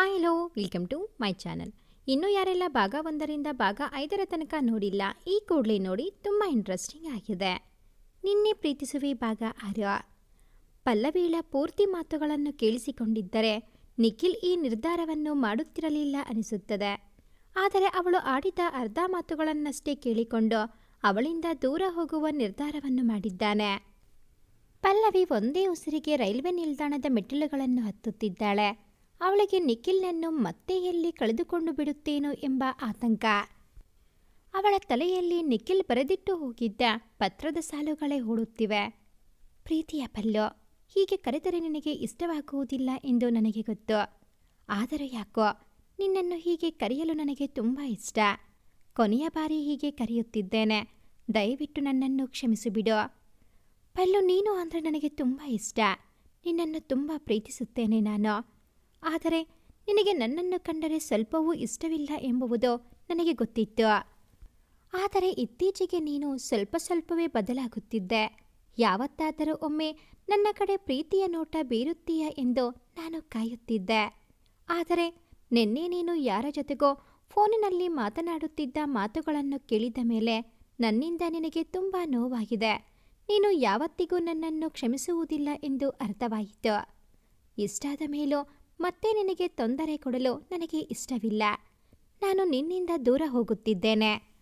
Hi hello welcome to my channel ಇನ್ನೂ ಯಾರೆಲ್ಲ ಭಾಗ ಒಂದರಿಂದ ಭಾಗ ಐದರ ತನಕ ನೋಡಿಲ್ಲ, ಈ ಕೂಡಲೇ ನೋಡಿ ತುಂಬ ಇಂಟ್ರೆಸ್ಟಿಂಗ್ ಆಗಿದೆ. ನಿನ್ನೆ ಪ್ರೀತಿಸುವೆ ಭಾಗ ಆರ ಪಲ್ಲವೀಳ ಪೂರ್ತಿ ಮಾತುಗಳನ್ನು ಕೇಳಿಸಿಕೊಂಡಿದ್ದರೆ ನಿಖಿಲ್ ಈ ನಿರ್ಧಾರವನ್ನು ಮಾಡುತ್ತಿರಲಿಲ್ಲ ಅನಿಸುತ್ತದೆ. ಆದರೆ ಅವಳು ಆಡಿದ ಅರ್ಧ ಮಾತುಗಳನ್ನಷ್ಟೇ ಕೇಳಿಕೊಂಡು ಅವಳಿಂದ ದೂರ ಹೋಗುವ ನಿರ್ಧಾರವನ್ನು ಮಾಡಿದ್ದಾನೆ. ಪಲ್ಲವಿ ಒಂದೇ ಉಸಿರಿಗೆ ರೈಲ್ವೆ ನಿಲ್ದಾಣದ ಮೆಟ್ಟಿಲುಗಳನ್ನು ಹತ್ತುತ್ತಿದ್ದಾಳೆ. ಅವಳಿಗೆ ನಿಖಿಲ್ನನ್ನು ಮತ್ತೆ ಎಲ್ಲಿ ಕಳೆದುಕೊಂಡು ಬಿಡುತ್ತೇನೋ ಎಂಬ ಆತಂಕ. ಅವಳ ತಲೆಯಲ್ಲಿ ನಿಖಿಲ್ ಬರೆದಿಟ್ಟು ಹೋಗಿದ್ದ ಪತ್ರದ ಸಾಲುಗಳೇ ಓಡುತ್ತಿವೆ. ಪ್ರೀತಿಯ ಪಲ್ಲು, ಹೀಗೆ ಕರೆದರೆ ನಿನಗೆ ಇಷ್ಟವಾಗುವುದಿಲ್ಲ ಎಂದು ನನಗೆ ಗೊತ್ತು. ಆದರೂ ಯಾಕೋ, ನಿನ್ನನ್ನು ಹೀಗೆ ಕರೆಯಲು ನನಗೆ ತುಂಬ ಇಷ್ಟ. ಕೊನೆಯ ಬಾರಿ ಹೀಗೆ ಕರೆಯುತ್ತಿದ್ದೇನೆ. ದಯವಿಟ್ಟು ನನ್ನನ್ನು ಕ್ಷಮಿಸಿಬಿಡು. ಪಲ್ಲು ನೀನು ಅಂದರೆ ನನಗೆ ತುಂಬ ಇಷ್ಟ. ನಿನ್ನನ್ನು ತುಂಬ ಪ್ರೀತಿಸುತ್ತೇನೆ ನಾನು. ಆದರೆ ನಿನಗೆ ನನ್ನನ್ನು ಕಂಡರೆ ಸ್ವಲ್ಪವೂ ಇಷ್ಟವಿಲ್ಲ ಎಂಬುವುದು ನನಗೆ ಗೊತ್ತಿತ್ತು. ಆದರೆ ಇತ್ತೀಚೆಗೆ ನೀನು ಸ್ವಲ್ಪ ಸ್ವಲ್ಪವೇ ಬದಲಾಗುತ್ತಿದ್ದೆ. ಯಾವತ್ತಾದರೂ ಒಮ್ಮೆ ನನ್ನ ಕಡೆ ಪ್ರೀತಿಯ ನೋಟ ಬೀರುತ್ತೀಯ ಎಂದು ನಾನು ಕಾಯುತ್ತಿದ್ದೆ. ಆದರೆ ನಿನ್ನೆ ನೀನು ಯಾರ ಜೊತೆಗೋ ಫೋನಿನಲ್ಲಿ ಮಾತನಾಡುತ್ತಿದ್ದ ಮಾತುಗಳನ್ನು ಕೇಳಿದ ಮೇಲೆ ನನ್ನಿಂದ ನಿನಗೆ ತುಂಬ ನೋವಾಗಿದೆ. ನೀನು ಯಾವತ್ತಿಗೂ ನನ್ನನ್ನು ಕ್ಷಮಿಸುವುದಿಲ್ಲ ಎಂದು ಅರ್ಥವಾಯಿತು. ಇಷ್ಟಾದ ಮೇಲೂ ಮತ್ತೆ ನಿನಗೆ ತೊಂದರೆ ಕೊಡಲು ನನಗೆ ಇಷ್ಟವಿಲ್ಲ. ನಾನು ನಿನ್ನಿಂದ ದೂರ ಹೋಗುತ್ತಿದ್ದೇನೆ.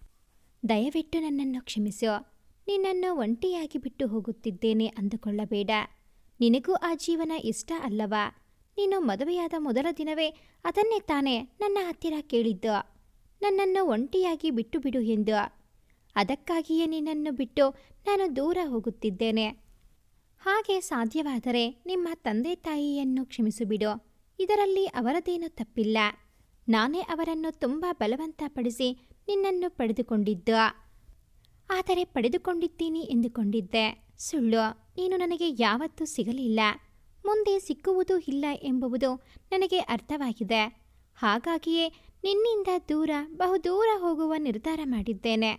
ದಯವಿಟ್ಟು ನನ್ನನ್ನು ಕ್ಷಮಿಸು. ನಿನ್ನನ್ನು ಒಂಟಿಯಾಗಿ ಬಿಟ್ಟು ಹೋಗುತ್ತಿದ್ದೇನೆ ಅಂದುಕೊಳ್ಳಬೇಡ. ನಿನಗೂ ಆ ಜೀವನ ಇಷ್ಟ ಅಲ್ಲವಾ? ನೀನು ಮದುವೆಯಾದ ಮೊದಲ ದಿನವೇ ಅದನ್ನೇ ತಾನೇ ನನ್ನ ಹತ್ತಿರ ಕೇಳಿದ್ದು. ನನ್ನನ್ನು ಒಂಟಿಯಾಗಿ ಬಿಟ್ಟು ಬಿಡು ಎಂದು. ಅದಕ್ಕಾಗಿಯೇ ನಿನ್ನನ್ನು ಬಿಟ್ಟು ನಾನು ದೂರ ಹೋಗುತ್ತಿದ್ದೇನೆ. ಹಾಗೆ ಸಾಧ್ಯವಾದರೆ ನಿಮ್ಮ ತಂದೆ ತಾಯಿಯನ್ನು ಕ್ಷಮಿಸಿಬಿಡು. ಇದರಲ್ಲಿ ಅವರದೇನೂ ತಪ್ಪಿಲ್ಲ. ನಾನೇ ಅವರನ್ನು ತುಂಬ ಬಲವಂತಪಡಿಸಿ ನಿನ್ನನ್ನು ಪಡೆದುಕೊಂಡಿದ್ದ. ಆದರೆ ಪಡೆದುಕೊಂಡಿದ್ದೀನಿ ಎಂದುಕೊಂಡಿದ್ದೆ. ಸುಳ್ಳು, ನೀನು ನನಗೆ ಯಾವತ್ತೂ ಸಿಗಲಿಲ್ಲ. ಮುಂದೆ ಸಿಕ್ಕುವುದೂ ಇಲ್ಲ ಎಂಬುವುದು ನನಗೆ ಅರ್ಥವಾಗಿದೆ. ಹಾಗಾಗಿಯೇ ನಿನ್ನಿಂದ ದೂರ, ಬಹುದೂರ ಹೋಗುವ ನಿರ್ಧಾರ ಮಾಡಿದ್ದೇನೆ.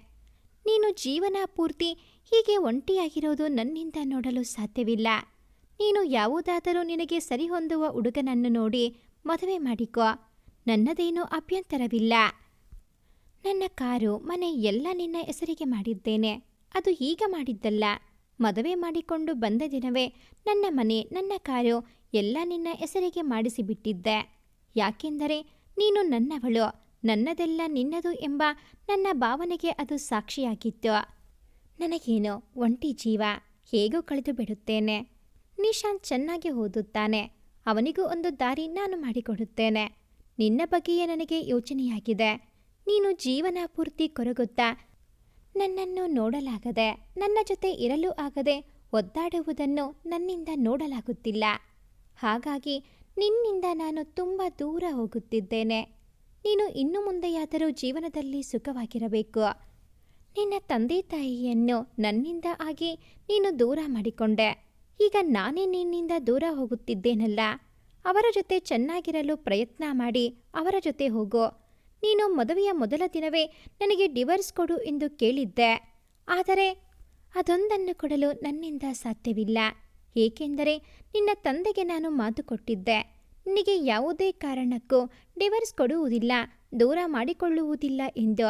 ನೀನು ಜೀವನ ಪೂರ್ತಿ ಹೀಗೆ ಒಂಟಿಯಾಗಿರೋದು ನನ್ನಿಂದ ನೋಡಲು ಸಾಧ್ಯವಿಲ್ಲ. ನೀನು ಯಾವುದಾದರೂ ನಿನಗೆ ಸರಿಹೊಂದುವ ಹುಡುಗನನ್ನು ನೋಡಿ ಮದುವೆ ಮಾಡಿಕೋ. ನನ್ನದೇನೂ ಅಭ್ಯಂತರವಿಲ್ಲ. ನನ್ನ ಕಾರು, ಮನೆ ಎಲ್ಲ ನಿನ್ನ ಹೆಸರಿಗೆ ಮಾಡಿದ್ದೇನೆ. ಅದು ಈಗ ಮಾಡಿದ್ದಲ್ಲ. ಮದುವೆ ಮಾಡಿಕೊಂಡು ಬಂದ ದಿನವೇ ನನ್ನ ಮನೆ, ನನ್ನ ಕಾರು ಎಲ್ಲ ನಿನ್ನ ಹೆಸರಿಗೆ ಮಾಡಿಸಿಬಿಟ್ಟಿದ್ದೆ. ಯಾಕೆಂದರೆ ನೀನು ನನ್ನವಳು, ನನ್ನದೆಲ್ಲ ನಿನ್ನದು ಎಂಬ ನನ್ನ ಭಾವನೆಗೆ ಅದು ಸಾಕ್ಷಿಯಾಗಿತ್ತು. ನನಗೇನು ಒಂಟಿ ಜೀವ, ಹೇಗೂ ಕಳೆದು ಬಿಡುತ್ತೇನೆ ನಿಶಾಂತ್ ಚೆನ್ನಾಗಿ ಓದುತ್ತಾನೆ. ಅವನಿಗೂ ಒಂದು ದಾರಿ ನಾನು ಮಾಡಿಕೊಡುತ್ತೇನೆ. ನಿನ್ನ ಬಗ್ಗೆಯೇ ನನಗೆ ಯೋಚನೆಯಾಗಿದೆ. ನೀನು ಜೀವನ ಪೂರ್ತಿ ಕೊರಗುತ್ತಾ? ನನ್ನನ್ನು ನೋಡಲಾಗದೆ, ನನ್ನ ಜೊತೆ ಇರಲು ಆಗದೆ ಒದ್ದಾಡುವುದನ್ನು ನನ್ನಿಂದ ನೋಡಲಾಗುತ್ತಿಲ್ಲ. ಹಾಗಾಗಿ ನಿನ್ನಿಂದ ನಾನು ತುಂಬ ದೂರ ಹೋಗುತ್ತಿದ್ದೇನೆ. ನೀನು ಇನ್ನು ಮುಂದೆಯಾದರೂ ಜೀವನದಲ್ಲಿ ಸುಖವಾಗಿರಬೇಕು. ನಿನ್ನ ತಂದೆ ತಾಯಿಯನ್ನು ನನ್ನಿಂದ ಆಗಿ ನೀನು ದೂರ ಮಾಡಿಕೊಂಡೆ. ಈಗ ನಾನೇ ನಿನ್ನಿಂದ ದೂರ ಹೋಗುತ್ತಿದ್ದೇನಲ್ಲ? ಅವರ ಜೊತೆ ಚೆನ್ನಾಗಿರಲು ಪ್ರಯತ್ನ ಮಾಡಿ ಅವರ ಜೊತೆ ಹೋಗು. ನೀನು ಮದುವೆಯ ಮೊದಲ ದಿನವೇ ನನಗೆ ಡಿವರ್ಸ್ ಕೊಡು ಎಂದು ಕೇಳಿದ್ದೆ. ಆದರೆ ಅದೊಂದನ್ನು ಕೊಡಲು ನನ್ನಿಂದ ಸಾಧ್ಯವಿಲ್ಲ. ಏಕೆಂದರೆ ನಿನ್ನ ತಂದೆಗೆ ನಾನು ಮಾತು ಕೊಟ್ಟಿದ್ದೆ. ನಿನಗೆ ಯಾವುದೇ ಕಾರಣಕ್ಕೂ ಡಿವರ್ಸ್ ಕೊಡುವುದಿಲ್ಲ, ದೂರ ಮಾಡಿಕೊಳ್ಳುವುದಿಲ್ಲ ಎಂದು.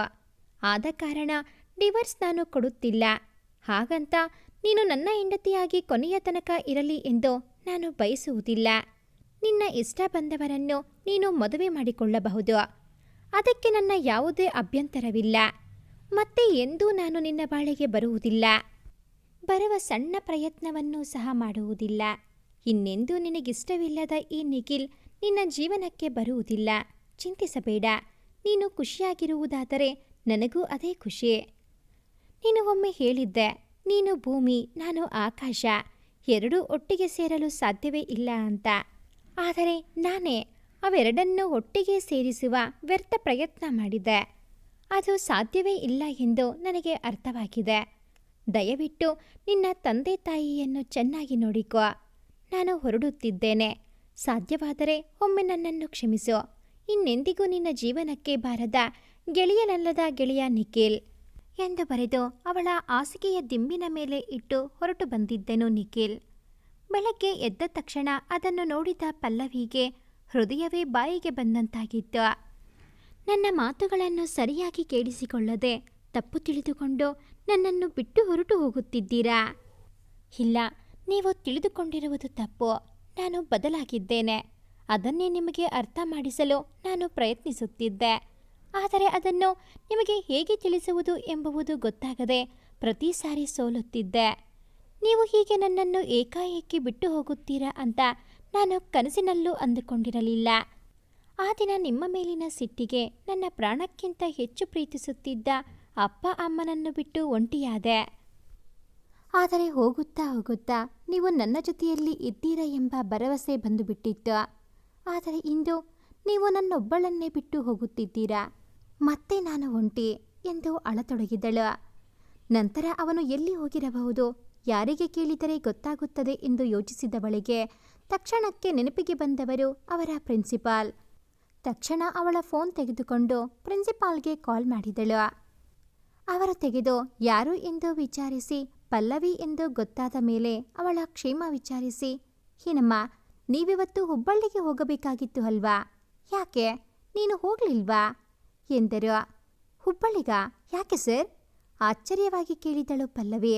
ಆದ ಕಾರಣ ಡಿವರ್ಸ್ ನಾನು ಕೊಡುತ್ತಿಲ್ಲ. ಹಾಗಂತ ನೀನು ನನ್ನ ಹೆಂಡತಿಯಾಗಿ ಕೊನೆಯ ತನಕ ಇರಲಿ ಎಂದು ನಾನು ಬಯಸುವುದಿಲ್ಲ. ನಿನ್ನ ಇಷ್ಟ ಬಂದವರನ್ನು ನೀನು ಮದುವೆ ಮಾಡಿಕೊಳ್ಳಬಹುದು. ಅದಕ್ಕೆ ನನ್ನ ಯಾವುದೇ ಅಭ್ಯಂತರವಿಲ್ಲ. ಮತ್ತೆ ಎಂದೂ ನಾನು ನಿನ್ನ ಬಾಳೆಗೆ ಬರುವುದಿಲ್ಲ. ಬರುವ ಸಣ್ಣ ಪ್ರಯತ್ನವನ್ನೂ ಸಹ ಮಾಡುವುದಿಲ್ಲ. ಇನ್ನೆಂದೂ ನಿನಗಿಷ್ಟವಿಲ್ಲದ ಈ ನಿಖಿಲ್ ನಿನ್ನ ಜೀವನಕ್ಕೆ ಬರುವುದಿಲ್ಲ. ಚಿಂತಿಸಬೇಡ. ನೀನು ಖುಷಿಯಾಗಿರುವುದಾದರೆ ನನಗೂ ಅದೇ ಖುಷಿ. ನೀನು ಒಮ್ಮೆ ಹೇಳಿದ್ದೆ ನೀನು ಭೂಮಿ, ನಾನು ಆಕಾಶ. ಎರಡೂ ಒಟ್ಟಿಗೆ ಸೇರಲು ಸಾಧ್ಯವೇ ಇಲ್ಲ ಅಂತ. ಆದರೆ ನಾನೇ ಅವೆರಡನ್ನೂ ಒಟ್ಟಿಗೆ ಸೇರಿಸುವ ವ್ಯರ್ಥ ಪ್ರಯತ್ನ ಮಾಡಿದೆ. ಅದು ಸಾಧ್ಯವೇ ಇಲ್ಲ ಎಂದು ನನಗೆ ಅರ್ಥವಾಗಿದೆ. ದಯವಿಟ್ಟು ನಿನ್ನ ತಂದೆ ತಾಯಿಯನ್ನು ಚೆನ್ನಾಗಿ ನೋಡಿಕೋ. ನಾನು ಹೊರಡುತ್ತಿದ್ದೇನೆ. ಸಾಧ್ಯವಾದರೆ ಒಮ್ಮೆ ನನ್ನನ್ನು ಕ್ಷಮಿಸು. ಇನ್ನೆಂದಿಗೂ ನಿನ್ನ ಜೀವನಕ್ಕೆ ಬಾರದ ಗೆಳೆಯನಲ್ಲದ ಗೆಳೆಯ ನಿಖಿಲ್. ಎಂದು ಬರೆದು ಅವಳ ಹಾಸಿಗೆಯ ದಿಂಬಿನ ಮೇಲೆ ಇಟ್ಟು ಹೊರಟು ಬಂದಿದ್ದೆನು ನಿಖಿಲ್. ಬೆಳಗ್ಗೆ ಎದ್ದ ತಕ್ಷಣ ಅದನ್ನು ನೋಡಿದ ಪಲ್ಲವಿಗೆ ಹೃದಯವೇ ಬಾಯಿಗೆ ಬಂದಂತಾಗಿತ್ತು. ನನ್ನ ಮಾತುಗಳನ್ನು ಸರಿಯಾಗಿ ಕೇಳಿಸಿಕೊಳ್ಳದೆ ತಪ್ಪು ತಿಳಿದುಕೊಂಡು ನನ್ನನ್ನು ಬಿಟ್ಟು ಹೊರಟು ಹೋಗುತ್ತಿದ್ದೀರಾ? ಇಲ್ಲ, ನೀವು ತಿಳಿದುಕೊಂಡಿರುವುದು ತಪ್ಪು. ನಾನು ಬದಲಾಗಿದ್ದೇನೆ. ಅದನ್ನೇ ನಿಮಗೆ ಅರ್ಥ ಮಾಡಿಸಲು ನಾನು ಪ್ರಯತ್ನಿಸುತ್ತಿದ್ದೆ. ಆದರೆ ಅದನ್ನು ನಿಮಗೆ ಹೇಗೆ ತಿಳಿಸುವುದು ಎಂಬುವುದು ಗೊತ್ತಾಗದೆ ಪ್ರತಿ ಸಾರಿ ಸೋಲುತ್ತಿದ್ದೆ. ನೀವು ಹೀಗೆ ನನ್ನನ್ನು ಏಕಾಏಕಿ ಬಿಟ್ಟು ಹೋಗುತ್ತೀರಾ ಅಂತ ನಾನು ಕನಸಿನಲ್ಲೂ ಅಂದುಕೊಂಡಿರಲಿಲ್ಲ. ಆ ದಿನ ನಿಮ್ಮ ಮೇಲಿನ ಸಿಟ್ಟಿಗೆ ನನ್ನ ಪ್ರಾಣಕ್ಕಿಂತ ಹೆಚ್ಚು ಪ್ರೀತಿಸುತ್ತಿದ್ದ ಅಪ್ಪ ಅಮ್ಮನನ್ನು ಬಿಟ್ಟು ಒಂಟಿಯಾದೆ. ಆದರೆ ಹೋಗುತ್ತಾ ಹೋಗುತ್ತಾ ನೀವು ನನ್ನ ಜೊತೆಯಲ್ಲಿ ಇದ್ದೀರಾ ಎಂಬ ಭರವಸೆ ಬಂದುಬಿಟ್ಟಿತ್ತು. ಆದರೆ ಇಂದು ನೀವು ನನ್ನೊಬ್ಬಳನ್ನೇ ಬಿಟ್ಟು ಹೋಗುತ್ತಿದ್ದೀರಾ? ಮತ್ತೆ ನಾನು ಒಂಟಿ ಎಂದು ಅಳತೊಡಗಿದಳು. ನಂತರ ಅವನು ಎಲ್ಲಿ ಹೋಗಿರಬಹುದು, ಯಾರಿಗೆ ಕೇಳಿದರೆ ಗೊತ್ತಾಗುತ್ತದೆ ಎಂದು ಯೋಚಿಸಿದವಳಿಗೆ ತಕ್ಷಣಕ್ಕೆ ನೆನಪಿಗೆ ಬಂದವರು ಅವರ ಪ್ರಿನ್ಸಿಪಾಲ್. ತಕ್ಷಣ ಅವಳ ಫೋನ್ ತೆಗೆದುಕೊಂಡು ಪ್ರಿನ್ಸಿಪಾಲ್ಗೆ ಕಾಲ್ ಮಾಡಿದಳು. ಅವರು ತೆಗೆದು, ಯಾರು ಎಂದು ವಿಚಾರಿಸಿ, ಪಲ್ಲವಿ ಎಂದು ಗೊತ್ತಾದ ಮೇಲೆ ಅವಳ ಕ್ಷೇಮ ವಿಚಾರಿಸಿ. ಹೀನಮ್ಮ, ನೀವಿವತ್ತು ಹುಬ್ಬಳ್ಳಿಗೆ ಹೋಗಬೇಕಾಗಿತ್ತು ಅಲ್ವಾ? ಯಾಕೆ? ನೀನು ಹೋಗ್ಲಿಲ್ವಾ? ಎಂದರು. ಹುಬ್ಬಳ್ಳಿಗ, ಯಾಕೆ ಸರ್? ಆಶ್ಚರ್ಯವಾಗಿ ಕೇಳಿದಳು ಪಲ್ಲವಿ.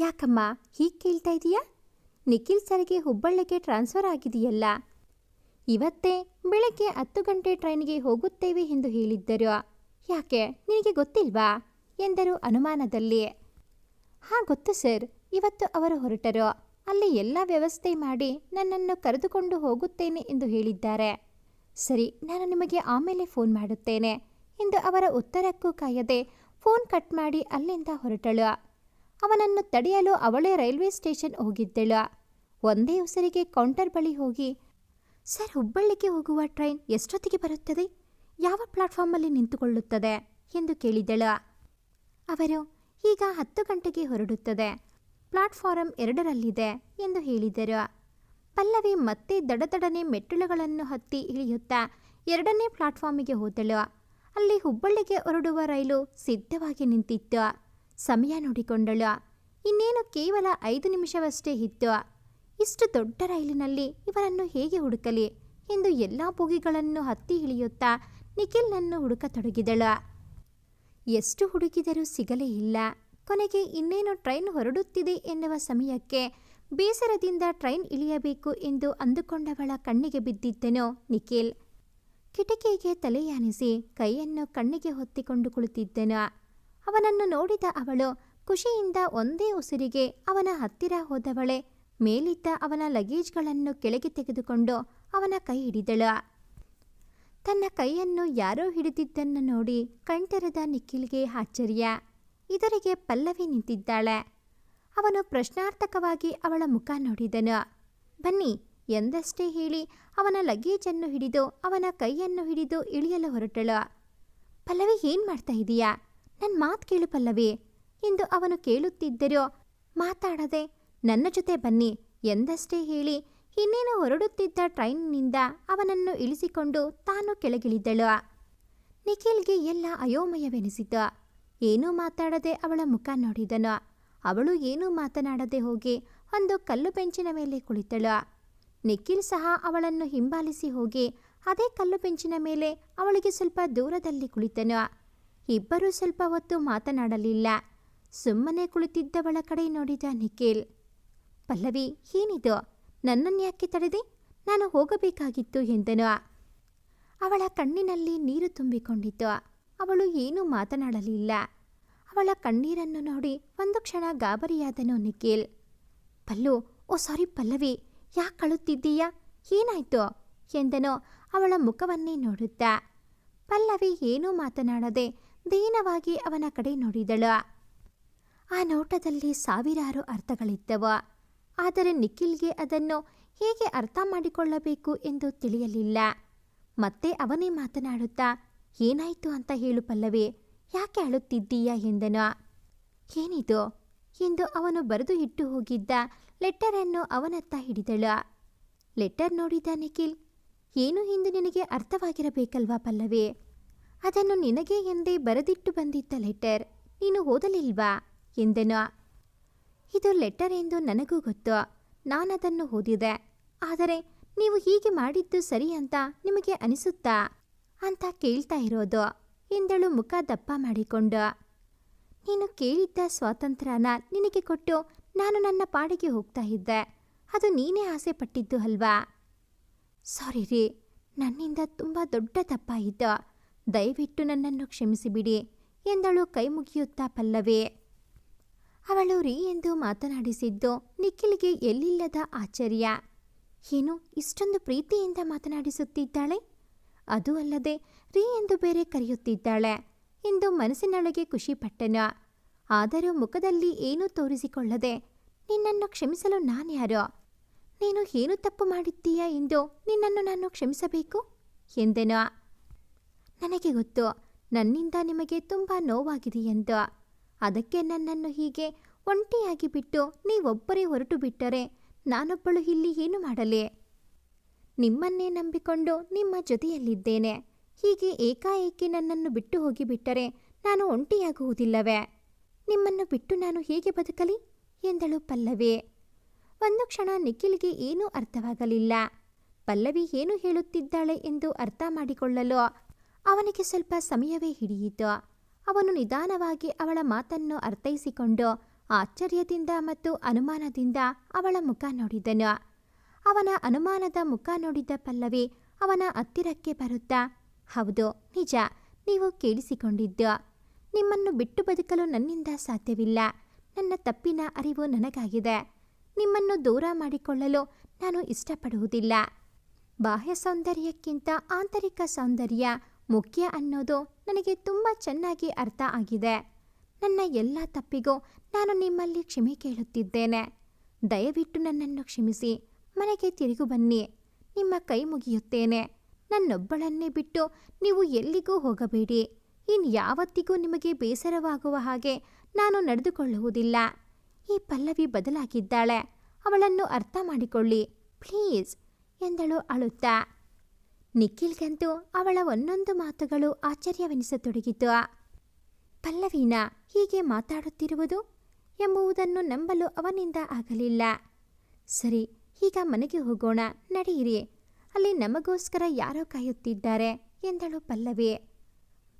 ಯಾಕಮ್ಮ, ಹೀಗೆ ಕೇಳ್ತಾ ಇದೀಯಾ? ನಿಖಿಲ್ ಸರ್ಗೆ ಹುಬ್ಬಳ್ಳಿಗೆ ಟ್ರಾನ್ಸ್ಫರ್ ಆಗಿದೆಯಲ್ಲ. ಇವತ್ತೇ ಬೆಳಗ್ಗೆ ಹತ್ತು ಗಂಟೆ ಟ್ರೈನ್ಗೆ ಹೋಗುತ್ತೇವೆ ಎಂದು ಹೇಳಿದ್ದರು. ಯಾಕೆ? ನಿನಗೆ ಗೊತ್ತಿಲ್ವಾ? ಎಂದರು ಅನುಮಾನದಲ್ಲಿ. ಹಾಂ, ಗೊತ್ತು ಸರ್. ಇವತ್ತು ಅವರು ಹೊರಟರು. ಅಲ್ಲಿ ಎಲ್ಲ ವ್ಯವಸ್ಥೆ ಮಾಡಿ ನನ್ನನ್ನು ಕರೆದುಕೊಂಡು ಹೋಗುತ್ತೇನೆ ಎಂದು ಹೇಳಿದ್ದಾರೆ. ಸರಿ, ನಾನು ನಿಮಗೆ ಆಮೇಲೆ ಫೋನ್ ಮಾಡುತ್ತೇನೆ, ಎಂದು ಅವರ ಉತ್ತರಕ್ಕೂ ಕಾಯದೆ ಫೋನ್ ಕಟ್ ಮಾಡಿ ಅಲ್ಲಿಂದ ಹೊರಟಳು. ಅವನನ್ನು ತಡೆಯಲು ಅವಳೇ ರೈಲ್ವೆ ಸ್ಟೇಷನ್ ಹೋಗಿದ್ದಳು. ಒಂದೇ ಉಸಿರಿಗೆ ಕೌಂಟರ್ ಬಳಿ ಹೋಗಿ, ಸರ್, ಹುಬ್ಬಳ್ಳಿಗೆ ಹೋಗುವ ಟ್ರೈನ್ ಎಷ್ಟೊತ್ತಿಗೆ ಬರುತ್ತದೆ? ಯಾವ ಪ್ಲಾಟ್ಫಾರ್ಮಲ್ಲಿ ನಿಂತುಕೊಳ್ಳುತ್ತದೆ? ಎಂದು ಕೇಳಿದಳು. ಅವರು ಈಗ ಹತ್ತು ಗಂಟೆಗೆ ಹೊರಡುತ್ತದೆ. ಪ್ಲಾಟ್ಫಾರಂ ಎರಡರಲ್ಲಿದೆ, ಎಂದು ಹೇಳಿದರು. ಪಲ್ಲವಿ ಮತ್ತೆ ದಡದಡನೆ ಮೆಟ್ಟಿಲುಗಳನ್ನು ಹತ್ತಿ ಇಳಿಯುತ್ತಾ ಎರಡನೇ ಪ್ಲಾಟ್ಫಾರ್ಮಿಗೆ ಹೋದಳು. ಅಲ್ಲಿ ಹುಬ್ಬಳ್ಳಿಗೆ ಹೊರಡುವ ರೈಲು ಸಿದ್ಧವಾಗಿ ನಿಂತಿತ್ತು. ಸಮಯ ನೋಡಿಕೊಂಡಳು. ಇನ್ನೇನು ಕೇವಲ ಐದು ನಿಮಿಷವಷ್ಟೇ ಇತ್ತು. ಇಷ್ಟು ದೊಡ್ಡ ರೈಲಿನಲ್ಲಿ ಇವರನ್ನು ಹೇಗೆ ಹುಡುಕಲಿ ಎಂದು ಎಲ್ಲ ಬೋಗಿಗಳನ್ನು ಹತ್ತಿ ಇಳಿಯುತ್ತಾ ನಿಖಿಲ್ನನ್ನು ಹುಡುಕತೊಡಗಿದಳು. ಎಷ್ಟು ಹುಡುಕಿದರೂ ಸಿಗಲೇ ಇಲ್ಲ. ಕೊನೆಗೆ ಇನ್ನೇನು ಟ್ರೈನ್ ಹೊರಡುತ್ತಿದೆ ಎನ್ನುವ ಸಮಯಕ್ಕೆ ಬೇಸರದಿಂದ ಟ್ರೈನ್ ಇಳಿಯಬೇಕು ಎಂದು ಅಂದುಕೊಂಡವಳ ಕಣ್ಣಿಗೆ ಬಿದ್ದಿದ್ದನು ನಿಖಿಲ್. ಕಿಟಕಿಗೆ ತಲೆಯಾನಿಸಿ ಕೈಯನ್ನು ಕಣ್ಣಿಗೆ ಹೊತ್ತಿಕೊಂಡು ಕುಳಿತಿದ್ದನು. ಅವನನ್ನು ನೋಡಿದ ಅವಳು ಖುಷಿಯಿಂದ ಒಂದೇ ಉಸಿರಿಗೆ ಅವನ ಹತ್ತಿರ ಹೋದವಳೆ. ಮೇಲಿದ್ದ ಅವನ ಲಗೇಜ್ಗಳನ್ನು ಕೆಳಗೆ ತೆಗೆದುಕೊಂಡು ಅವನ ಕೈ ಹಿಡಿದಳು. ತನ್ನ ಕೈಯನ್ನು ಯಾರೋ ಹಿಡಿದಿದ್ದನ್ನು ನೋಡಿ ಕಣ್ತೆರೆದ ನಿಖಿಲ್ಗೆ ಆಶ್ಚರ್ಯ. ಇದರಿಗೆ ಪಲ್ಲವಿ ನಿಂತಿದ್ದಾಳೆ. ಅವನು ಪ್ರಶ್ನಾರ್ಥಕವಾಗಿ ಅವಳ ಮುಖ ನೋಡಿದನು. ಬನ್ನಿ, ಎಂದಷ್ಟೇ ಹೇಳಿ ಅವನ ಲಗೇಜನ್ನು ಹಿಡಿದು ಅವನ ಕೈಯನ್ನು ಹಿಡಿದು ಇಳಿಯಲು ಹೊರಟಳು. ಪಲ್ಲವಿ, ಏನು ಮಾಡ್ತಾ ಇದೀಯಾ? ನನ್ನ ಮಾತು ಕೇಳು ಪಲ್ಲವಿ. ಎಂದು ಅವನು ಕೇಳುತ್ತಿದ್ದರೂ ಮಾತಾಡದೆ, ನನ್ನ ಜೊತೆ ಬನ್ನಿ, ಎಂದಷ್ಟೇ ಹೇಳಿ ಇನ್ನೇನು ಹೊರಡುತ್ತಿದ್ದ ಟ್ರೈನ್ನಿಂದ ಅವನನ್ನು ಇಳಿಸಿಕೊಂಡು ತಾನು ಕೆಳಗಿಳಿದ್ದಳು ನಿಖಿಲ್ಗೆ ಎಲ್ಲ ಅಯೋಮಯವೆನಿಸಿತು. ಏನೂ ಮಾತಾಡದೆ ಅವಳ ಮುಖ ನೋಡಿದನು. ಅವಳು ಏನೂ ಮಾತನಾಡದೆ ಹೋಗಿ ಒಂದು ಕಲ್ಲು ಬೆಂಚಿನ ಮೇಲೆ ಕುಳಿತಳು. ನಿಖಿಲ್ ಸಹ ಅವಳನ್ನು ಹಿಂಬಾಲಿಸಿ ಹೋಗಿ ಅದೇ ಕಲ್ಲು ಬೆಂಚಿನ ಮೇಲೆ ಅವಳಿಗೆ ಸ್ವಲ್ಪ ದೂರದಲ್ಲಿ ಕುಳಿತನು. ಇಬ್ಬರೂ ಸ್ವಲ್ಪ ಹೊತ್ತು ಮಾತನಾಡಲಿಲ್ಲ. ಸುಮ್ಮನೆ ಕುಳಿತಿದ್ದವಳ ಕಡೆ ನೋಡಿದ ನಿಖಿಲ್. ಪಲ್ಲವಿ, ಏನಿದು? ನನ್ನನ್ಯಾಕೆ ತಡೆದೆ? ನಾನು ಹೋಗಬೇಕಾಗಿತ್ತು, ಎಂದನು. ಅವಳ ಕಣ್ಣಿನಲ್ಲಿ ನೀರು ತುಂಬಿಕೊಂಡಿತು ಅವಳು ಏನೂ ಮಾತನಾಡಲಿಲ್ಲ. ಅವಳ ಕಣ್ಣೀರನ್ನು ನೋಡಿ ಒಂದು ಕ್ಷಣ ಗಾಬರಿಯಾದನು ನಿಖಿಲ್. ಪಲ್ಲು, ಓ ಸಾರಿ ಪಲ್ಲವಿ, ಯಾಕೆ ಕಳುತ್ತಿದ್ದೀಯಾ ಏನಾಯ್ತು? ಎಂದನು ಅವಳ ಮುಖವನ್ನೇ ನೋಡುತ್ತಾ. ಪಲ್ಲವಿ ಏನೂ ಮಾತನಾಡದೆ ದೀನವಾಗಿ ಅವನ ಕಡೆ ನೋಡಿದಳು. ಆ ನೋಟದಲ್ಲಿ ಸಾವಿರಾರು ಅರ್ಥಗಳಿದ್ದವು. ಆದರೆ ನಿಖಿಲ್ಗೆ ಅದನ್ನು ಹೇಗೆ ಅರ್ಥ ಮಾಡಿಕೊಳ್ಳಬೇಕು ಎಂದು ತಿಳಿಯಲಿಲ್ಲ. ಮತ್ತೆ ಅವನೇ ಮಾತನಾಡುತ್ತಾ, ಏನಾಯ್ತು ಅಂತ ಹೇಳು ಪಲ್ಲವಿ ಯಾಕೆ ಅಳುತ್ತಿದ್ದೀಯಾ ಎಂದನು ಏನಿದು? ಎಂದು ಅವನು ಬರೆದು ಇಟ್ಟು ಹೋಗಿದ್ದ ಲೆಟರನ್ನು ಅವನತ್ತ ಹಿಡಿದಳು. ಲೆಟರ್ ನೋಡಿದ ನಿಖಿಲ್, ಏನು ಎಂದು ನಿನಗೆ ಅರ್ಥವಾಗಿರಬೇಕಲ್ವಾ ಪಲ್ಲವಿ? ಅದನ್ನು ನಿನಗೆ ಎಂದೇ ಬರೆದಿಟ್ಟು ಬಂದಿದ್ದ ಲೆಟರ್, ನೀನು ಓದಲಿಲ್ವಾ? ಎಂದನು. ಇದು ಲೆಟರ್ ಎಂದು ನನಗೂ ಗೊತ್ತು, ನಾನದನ್ನು ಓದಿದೆ. ಆದರೆ ನೀವು ಹೀಗೆ ಮಾಡಿದ್ದು ಸರಿ ಅಂತ ನಿಮಗೆ ಅನಿಸುತ್ತಾ? ಅಂತ ಕೇಳ್ತಾ ಇರೋದು. ಎಂದಳು ಮುಖ ದಪ್ಪ ಮಾಡಿಕೊಂಡು. ನೀನು ಕೇಳಿದ್ದ ಸ್ವಾತಂತ್ರ್ಯನ ನಿನಗೆ ಕೊಟ್ಟು ನಾನು ನನ್ನ ಪಾಡಿಗೆ ಹೋಗ್ತಾ ಇದ್ದೆ. ಅದು ನೀನೇ ಆಸೆ ಪಟ್ಟಿದ್ದು ಅಲ್ವಾ? ಸಾರಿ ರೀ, ನನ್ನಿಂದ ತುಂಬ ದೊಡ್ಡ ತಪ್ಪಾಯಿತು. ದಯವಿಟ್ಟು ನನ್ನನ್ನು ಕ್ಷಮಿಸಿಬಿಡಿ ಎಂದಳು ಕೈ ಮುಗಿಯುತ್ತಾ ಪಲ್ಲವೇ. ಅವಳು ರೀ ಎಂದು ಮಾತನಾಡಿಸಿದ್ದು ನಿಖಿಲ್ಗೆ ಎಲ್ಲಿಲ್ಲದ ಆಶ್ಚರ್ಯ. ಏನು, ಇಷ್ಟೊಂದು ಪ್ರೀತಿಯಿಂದ ಮಾತನಾಡಿಸುತ್ತಿದ್ದಾಳೆ? ಅದು ಅಲ್ಲದೆ ರೀ ಎಂದು ಬೇರೆ ಕರೆಯುತ್ತಿದ್ದಾಳೆ. ಎಂದು ಮನಸ್ಸಿನೊಳಗೆ ಖುಷಿಪಟ್ಟನು ಆದರೂ ಮುಖದಲ್ಲಿ ಏನೂ ತೋರಿಸಿಕೊಳ್ಳದೆ, ನಿನ್ನನ್ನು ಕ್ಷಮಿಸಲು ನಾನ್ಯಾರು? ನೀನು ಏನು ತಪ್ಪು ಮಾಡಿದ್ದೀಯಾ ಎಂದು ನಿನ್ನನ್ನು ನಾನು ಕ್ಷಮಿಸಬೇಕು? ಎಂದೆನು. ನನಗೆ ಗೊತ್ತು, ನನ್ನಿಂದ ನಿಮಗೆ ತುಂಬ ನೋವಾಗಿದೆ ಎಂದು. ಅದಕ್ಕೆ ನನ್ನನ್ನು ಹೀಗೆ ಒಂಟಿಯಾಗಿ ಬಿಟ್ಟು ನೀವೊಬ್ಬರೇ ಹೊರಟು ಬಿಟ್ಟರೆ ನಾನೊಬ್ಬಳು ಇಲ್ಲಿ ಏನು ಮಾಡಲಿ? ನಿಮ್ಮನ್ನೇ ನಂಬಿಕೊಂಡು ನಿಮ್ಮ ಜೊತೆಯಲ್ಲಿದ್ದೇನೆ. ಹೀಗೆ ಏಕಾಏಕಿ ನನ್ನನ್ನು ಬಿಟ್ಟು ಹೋಗಿಬಿಟ್ಟರೆ ನಾನು ಒಂಟಿಯಾಗುವುದಿಲ್ಲವೇ? ನಿಮ್ಮನ್ನು ಬಿಟ್ಟು ನಾನು ಹೇಗೆ ಬದುಕಲಿ? ಎಂದಳು ಪಲ್ಲವಿ. ಒಂದು ಕ್ಷಣ ನಿಖಿಲ್ಗೆ ಏನೂ ಅರ್ಥವಾಗಲಿಲ್ಲ. ಪಲ್ಲವಿ ಏನು ಹೇಳುತ್ತಿದ್ದಾಳೆ ಎಂದು ಅರ್ಥ ಮಾಡಿಕೊಳ್ಳಲು ಅವನಿಗೆ ಸ್ವಲ್ಪ ಸಮಯವೇ ಹಿಡಿಯಿತು. ಅವನು ನಿಧಾನವಾಗಿ ಅವಳ ಮಾತನ್ನು ಅರ್ಥೈಸಿಕೊಂಡು ಆಶ್ಚರ್ಯದಿಂದ ಮತ್ತು ಅನುಮಾನದಿಂದ ಅವಳ ಮುಖ ನೋಡಿದನು. ಅವನ ಅನುಮಾನದ ಮುಖ ನೋಡಿದ್ದ ಪಲ್ಲವಿ ಅವನ ಹತ್ತಿರಕ್ಕೆ ಬರುತ್ತಾ, ಹೌದು, ನಿಜ, ನೀವು ಕೇಳಿಸಿಕೊಂಡಿದ್ದು. ನಿಮ್ಮನ್ನು ಬಿಟ್ಟು ಬದುಕಲು ನನ್ನಿಂದ ಸಾಧ್ಯವಿಲ್ಲ. ನನ್ನ ತಪ್ಪಿನ ಅರಿವು ನನಗಾಗಿದೆ. ನಿಮ್ಮನ್ನು ದೂರ ಮಾಡಿಕೊಳ್ಳಲು ನಾನು ಇಷ್ಟಪಡುವುದಿಲ್ಲ. ಬಾಹ್ಯ ಸೌಂದರ್ಯಕ್ಕಿಂತ ಆಂತರಿಕ ಸೌಂದರ್ಯ ಮುಖ್ಯ ಅನ್ನೋದು ನನಗೆ ತುಂಬ ಚೆನ್ನಾಗಿ ಅರ್ಥ ಆಗಿದೆ. ನನ್ನ ಎಲ್ಲ ತಪ್ಪಿಗೂ ನಾನು ನಿಮ್ಮಲ್ಲಿ ಕ್ಷಮೆ ಕೇಳುತ್ತಿದ್ದೇನೆ. ದಯವಿಟ್ಟು ನನ್ನನ್ನು ಕ್ಷಮಿಸಿ. ಮನೆಗೆ ತಿರುಗು ಬನ್ನಿ. ನಿಮ್ಮ ಕೈ ಮುಗಿಯುತ್ತೇನೆ. ನನ್ನೊಬ್ಬಳನ್ನೇ ಬಿಟ್ಟು ನೀವು ಎಲ್ಲಿಗೂ ಹೋಗಬೇಡಿ. ಇನ್ ಯಾವತ್ತಿಗೂ ನಿಮಗೆ ಬೇಸರವಾಗುವ ಹಾಗೆ ನಾನು ನಡೆದುಕೊಳ್ಳುವುದಿಲ್ಲ. ಈ ಪಲ್ಲವಿ ಬದಲಾಗಿದ್ದಾಳೆ. ಅವಳನ್ನು ಅರ್ಥ ಮಾಡಿಕೊಳ್ಳಿ. ಪ್ಲೀಸ್, ಎಂದಳು ಅಳುತ್ತಾ. ನಿಖಿಲ್ಗಂತೂ ಅವಳ ಒಂದೊಂದು ಮಾತುಗಳು ಆಶ್ಚರ್ಯವೆನಿಸತೊಡಗಿತು. ಪಲ್ಲವಿನ ಹೀಗೆ ಮಾತಾಡುತ್ತಿರುವುದು ಎಂಬುವುದನ್ನು ನಂಬಲು ಅವನಿಂದ ಆಗಲಿಲ್ಲ. ಸರಿ ಈಗ ಮನೆಗೆ ಹೋಗೋಣ ನಡೆಯಿರಿ ಅಲ್ಲಿ ನಮಗೋಸ್ಕರ ಯಾರೋ ಕಾಯುತ್ತಿದ್ದಾರೆ, ಎಂದಳು ಪಲ್ಲವಿ.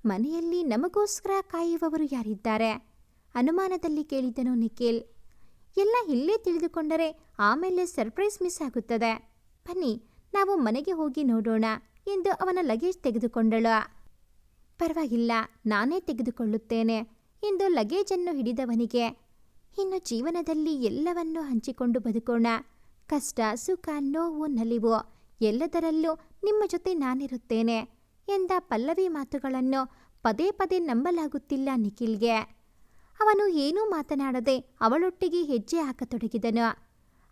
ಮನೆಯಲ್ಲಿ ನಮಗೋಸ್ಕರ ಕಾಯುವವರು ಯಾರಿದ್ದಾರೆ? ಅನುಮಾನದಲ್ಲಿ ಕೇಳಿದನು ನಿಖಿಲ್. ಎಲ್ಲ ಇಲ್ಲೇ ತಿಳಿದುಕೊಂಡರೆ ಆಮೇಲೆ ಸರ್ಪ್ರೈಸ್ ಮಿಸ್ ಆಗುತ್ತದೆ. ಬನ್ನಿ, ನಾವು ಮನೆಗೆ ಹೋಗಿ ನೋಡೋಣ, ಎಂದು ಅವನ ಲಗೇಜ್ ತೆಗೆದುಕೊಂಡಳು. ಪರವಾಗಿಲ್ಲ, ನಾನೇ ತೆಗೆದುಕೊಳ್ಳುತ್ತೇನೆ, ಎಂದು ಲಗೇಜನ್ನು ಹಿಡಿದವನಿಗೆ, ಇನ್ನು ಜೀವನದಲ್ಲಿ ಎಲ್ಲವನ್ನೂ ಹಂಚಿಕೊಂಡು ಬದುಕೋಣ ಕಷ್ಟ, ಸುಖ, ನೋವು, ನಲಿವು ಎಲ್ಲದರಲ್ಲೂ ನಿಮ್ಮ ಜೊತೆ ನಾನಿರುತ್ತೇನೆ ಎಂದ ಪಲ್ಲವಿ ಮಾತುಗಳನ್ನು ಪದೇ ಪದೇ ನಂಬಲಾಗುತ್ತಿಲ್ಲ ನಿಖಿಲ್ಗೆ. ಅವನು ಏನೂ ಮಾತನಾಡದೆ ಅವಳೊಟ್ಟಿಗೆ ಹೆಜ್ಜೆ ಹಾಕತೊಡಗಿದನು.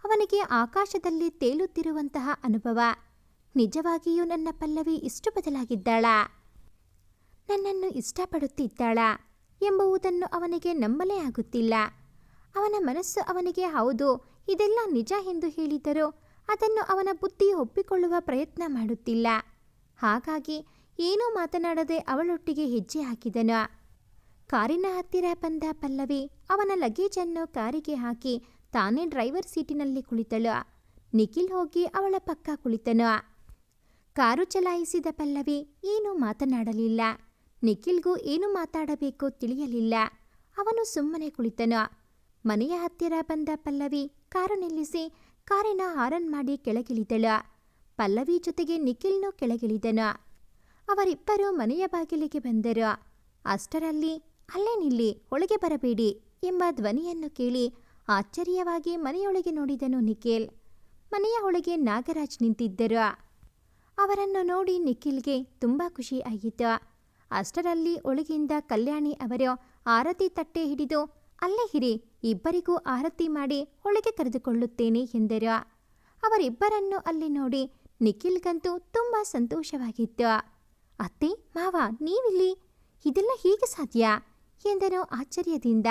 ಅವನಿಗೆ ಆಕಾಶದಲ್ಲಿ ತೇಲುತ್ತಿರುವಂತಹ ಅನುಭವ. ನಿಜವಾಗಿಯೂ ನನ್ನ ಪಲ್ಲವಿ ಇಷ್ಟು ಬದಲಾಗಿದ್ದಾಳ? ನನ್ನನ್ನು ಇಷ್ಟಪಡುತ್ತಿದ್ದಾಳ ಎಂಬುವುದನ್ನು ಅವನಿಗೆ ನಂಬಲೇ ಆಗುತ್ತಿಲ್ಲ. ಅವನ ಮನಸ್ಸು ಅವನಿಗೆ ಹೌದು, ಇದೆಲ್ಲ ನಿಜ ಎಂದು ಹೇಳಿದರು ಅದನ್ನು ಅವನ ಬುದ್ಧಿ ಒಪ್ಪಿಕೊಳ್ಳುವ ಪ್ರಯತ್ನ ಮಾಡುತ್ತಿಲ್ಲ. ಹಾಗಾಗಿ ಏನೂ ಮಾತನಾಡದೆ ಅವಳೊಟ್ಟಿಗೆ ಹೆಜ್ಜೆ ಹಾಕಿದನು. ಕಾರಿನ ಹತ್ತಿರ ಬಂದ ಪಲ್ಲವಿ ಅವನ ಲಗೇಜನ್ನು ಕಾರಿಗೆ ಹಾಕಿ ತಾನೇ ಡ್ರೈವರ್ ಸೀಟಿನಲ್ಲಿ ಕುಳಿತಳು. ನಿಖಿಲ್ ಹೋಗಿ ಅವಳ ಪಕ್ಕ ಕುಳಿತನು. ಕಾರು ಚಲಾಯಿಸಿದ ಪಲ್ಲವಿ ಏನೂ ಮಾತನಾಡಲಿಲ್ಲ. ನಿಖಿಲ್ಗೂ ಏನು ಮಾತಾಡಬೇಕು ತಿಳಿಯಲಿಲ್ಲ. ಅವನು ಸುಮ್ಮನೆ ಕುಳಿತನು. ಮನೆಯ ಹತ್ತಿರ ಬಂದ ಪಲ್ಲವಿ ಕಾರು ನಿಲ್ಲಿಸಿ ಕಾರಿನ ಹಾರನ್ ಮಾಡಿ ಕೆಳಗಿಳಿದಳ. ಪಲ್ಲವಿ ಜೊತೆಗೆ ನಿಖಿಲ್ನೂ ಕೆಳಗಿಳಿದನು. ಅವರಿಬ್ಬರು ಮನೆಯ ಬಾಗಿಲಿಗೆ ಬಂದರು. ಅಷ್ಟರಲ್ಲಿ, ಅಲ್ಲೇ ನಿಲ್ಲಿ, ಒಳಗೆ ಬರಬೇಡಿ ಎಂಬ ಧ್ವನಿಯನ್ನು ಕೇಳಿ ಆಶ್ಚರ್ಯವಾಗಿ ಮನೆಯೊಳಗೆ ನೋಡಿದನು ನಿಖಿಲ್. ಮನೆಯ ಒಳಗೆ ನಾಗರಾಜ್ ನಿಂತಿದ್ದರು. ಅವರನ್ನು ನೋಡಿ ನಿಖಿಲ್ಗೆ ತುಂಬ ಖುಷಿ ಆಯಿತು ಅಷ್ಟರಲ್ಲಿ, ಒಳಗಿಂದ ಕಲ್ಯಾಣಿ ಅವರು ಆರತಿ ತಟ್ಟೆ ಹಿಡಿದು ಅಲ್ಲೇ ಹಿರಿ ಇಬ್ಬರಿಗೂ ಆರತಿ ಮಾಡಿ ಒಳಗೆ ಕರೆದುಕೊಳ್ಳುತ್ತೇನೆ ಎಂದರು. ಅವರಿಬ್ಬರನ್ನು ಅಲ್ಲಿ ನೋಡಿ ನಿಖಿಲ್ಗಂತೂ ತುಂಬ ಸಂತೋಷವಾಗಿತ್ತು ಅತ್ತೆ, ಮಾವ, ನೀವಿಲ್ಲಿ? ಇದೆಲ್ಲ ಹೀಗೆ ಸಾಧ್ಯ? ಎಂದನು ಆಶ್ಚರ್ಯದಿಂದ.